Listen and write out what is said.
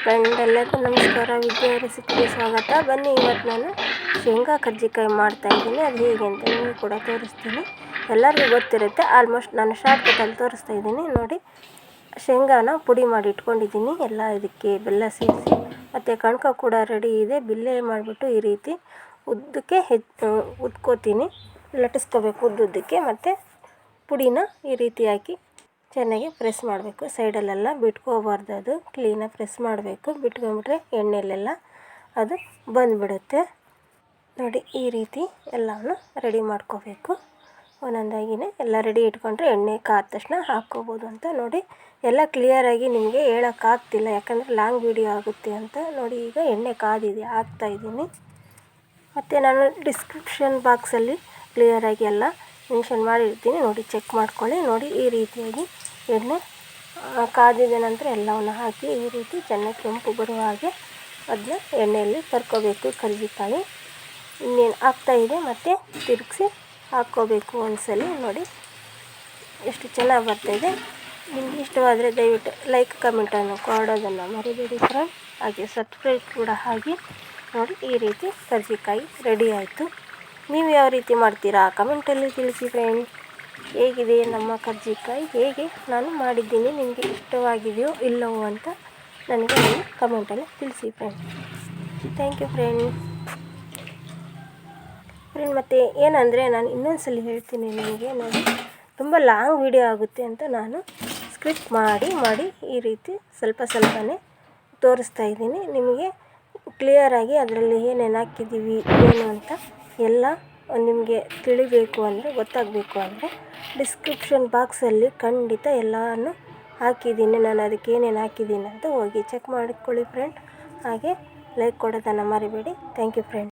Friend ಎಲ್ಲರಿಗೂ ನಮಸ್ಕಾರ. ವಿದ್ಯಾ ರೆಸಿಪಿಗೆ ಸ್ವಾಗತ. ಬನ್ನಿ, ಇವತ್ತು ನಾನು ಶೇಂಗಾ ಕರ್ಜಿಕಾಯಿ ಮಾಡ್ತಾಯಿದ್ದೀನಿ ಅದು ಹೇಗೆ ಅಂತ ನಿಮಗೆ ಕೂಡ ತೋರಿಸ್ತೀನಿ. ಎಲ್ಲರಿಗೂ ಗೊತ್ತಿರುತ್ತೆ. ಆಲ್ಮೋಸ್ಟ್ ನಾನು ಶಾರ್ಟ್ಕಟ್ಟಲ್ಲಿ ತೋರಿಸ್ತಾ ಇದ್ದೀನಿ. ನೋಡಿ, ಶೇಂಗಾನ ಪುಡಿ ಮಾಡಿ ಇಟ್ಕೊಂಡಿದ್ದೀನಿ. ಎಲ್ಲ ಇದಕ್ಕೆ ಬೆಲ್ಲ ಸೇರಿಸಿ. ಮತ್ತು ಕಣಕ ಕೂಡ ರೆಡಿ ಇದೆ. ಬಿಲ್ಲೆ ಮಾಡಿಬಿಟ್ಟು ಈ ರೀತಿ ಉದ್ದಕ್ಕೆ ಹೆಚ್ಚು ಉದ್ಕೋತೀನಿ. ಲಟ್ಟಿಸ್ಕೋಬೇಕು ಉದ್ದುದ್ದಕ್ಕೆ. ಮತ್ತು ಪುಡಿನ ಈ ರೀತಿ ಹಾಕಿ ಚೆನ್ನಾಗಿ ಪ್ರೆಸ್ ಮಾಡಬೇಕು. ಸೈಡಲ್ಲೆಲ್ಲ ಬಿಟ್ಕೋಬಾರ್ದು ಅದು. ಕ್ಲೀನಾಗಿ ಪ್ರೆಸ್ ಮಾಡಬೇಕು. ಬಿಟ್ಕೊಂಬಿಟ್ರೆ ಎಣ್ಣೆಲೆಲ್ಲ ಅದು ಬಂದುಬಿಡುತ್ತೆ. ನೋಡಿ, ಈ ರೀತಿ ಎಲ್ಲವನ್ನು ರೆಡಿ ಮಾಡ್ಕೋಬೇಕು. ಒಂದೊಂದಾಗಿನೇ ಎಲ್ಲ ರೆಡಿ ಇಟ್ಕೊಂಡ್ರೆ ಎಣ್ಣೆ ಕಾದ ತಕ್ಷಣ ಹಾಕ್ಕೋಬೋದು ಅಂತ ನೋಡಿ. ಎಲ್ಲ ಕ್ಲಿಯರಾಗಿ ನಿಮಗೆ ಹೇಳೋಕ್ಕಾಗ್ತಿಲ್ಲ ಯಾಕಂದರೆ ಲಾಂಗ್ ವೀಡಿಯೋ ಆಗುತ್ತೆ ಅಂತ. ನೋಡಿ, ಈಗ ಎಣ್ಣೆ ಕಾದಿದೆ ಹಾಕ್ತಾಯಿದ್ದೀನಿ ಮತ್ತು ನಾನು ಡಿಸ್ಕ್ರಿಪ್ಷನ್ ಬಾಕ್ಸಲ್ಲಿ ಕ್ಲಿಯರಾಗಿ ಎಲ್ಲ ಮೆನ್ಷನ್ ಮಾಡಿರ್ತೀನಿ. ನೋಡಿ ಚೆಕ್ ಮಾಡ್ಕೊಳ್ಳಿ. ನೋಡಿ, ಈ ರೀತಿಯಾಗಿ ಎಣ್ಣೆ ಕಾದಿದ ನಂತರ ಎಲ್ಲವನ್ನು ಹಾಕಿ ಈ ರೀತಿ ಚೆನ್ನಾಗಿ ಕೆಂಪು ಬರುವ ಹಾಗೆ ಅದನ್ನ ಎಣ್ಣೆಯಲ್ಲಿ ಕರ್ಕೋಬೇಕು ಕರ್ಜಿಕಾಯಿ. ಇನ್ನೇನು ಆಗ್ತಾಯಿದೆ ಮತ್ತು ತಿರುಗಿಸಿ ಹಾಕ್ಕೋಬೇಕು ಒಂದ್ಸಲಿ. ನೋಡಿ ಎಷ್ಟು ಚೆನ್ನಾಗಿ ಬರ್ತಾಯಿದೆ ನಿಮ್ಗೆ ಇಷ್ಟವಾದರೆ ದಯವಿಟ್ಟು ಲೈಕ್ ಕಮೆಂಟನ್ನು ಕೊಡೋದನ್ನು ಮರಿಬೇಡಿ ಫ್ರೆಂಡ್ ಹಾಗೆ ಸಬ್ಸ್ಕ್ರೈಬ್ ಕೂಡ ಹಾಗೆ ನೋಡಿ ಈ ರೀತಿ ಕರ್ಜಿಕಾಯಿ ರೆಡಿ ಆಯಿತು. ನೀವು ಯಾವ ರೀತಿ ಮಾಡ್ತೀರಾ? ಕಮೆಂಟಲ್ಲಿ ತಿಳಿಸಿ ಫ್ರೆಂಡ್ ಹೇಗಿದೆ ನಮ್ಮ ಕರ್ಜಿಕಾಯಿ? ಹೇಗೆ? ನಾನು ಮಾಡಿದ್ದೀನಿ. ನಿಮಗೆ ಇಷ್ಟವಾಗಿದೆಯೋ ಇಲ್ಲವೋ ಅಂತ ನನಗೆ ನೀವು ಕಮೆಂಟಲ್ಲಿ ತಿಳಿಸಿ friend thank you friend friend ಮತ್ತು ಏನಂದರೆ ನಾನು ಇನ್ನೊಂದು ಹೇಳ್ತೀನಿ ನಿಮಗೆ, ನಾನು ತುಂಬ ಲಾಂಗ್ ವಿಡಿಯೋ ಆಗುತ್ತೆ ಅಂತ ನಾನು ಸ್ಕ್ರಿಪ್ಟ್ ಮಾಡಿ ಮಾಡಿ ಈ ರೀತಿ ಸ್ವಲ್ಪ ಸ್ವಲ್ಪನೇ ತೋರಿಸ್ತಾ ಇದ್ದೀನಿ. ನಿಮಗೆ ಕ್ಲಿಯರಾಗಿ ಅದರಲ್ಲಿ ಏನೇನು ಹಾಕಿದ್ದೀವಿ, ಏನು ಅಂತ ಎಲ್ಲ ನಿಮಗೆ ತಿಳಿಬೇಕು ಅಂದರೆ, ಗೊತ್ತಾಗಬೇಕು ಅಂದರೆ ಡಿಸ್ಕ್ರಿಪ್ಷನ್ ಬಾಕ್ಸಲ್ಲಿ ಖಂಡಿತ ಎಲ್ಲನೂ ಹಾಕಿದ್ದೀನಿ. ನಾನು ಅದಕ್ಕೆ ಏನೇನು ಹಾಕಿದ್ದೀನಿ ಅಂತ ಹೋಗಿ ಚೆಕ್ ಮಾಡಿಕೊಳ್ಳಿ ಫ್ರೆಂಡ್ ಹಾಗೆ ಲೈಕ್ ಕೊಡೋದನ್ನು ಮರಿಬೇಡಿ. Thank you friend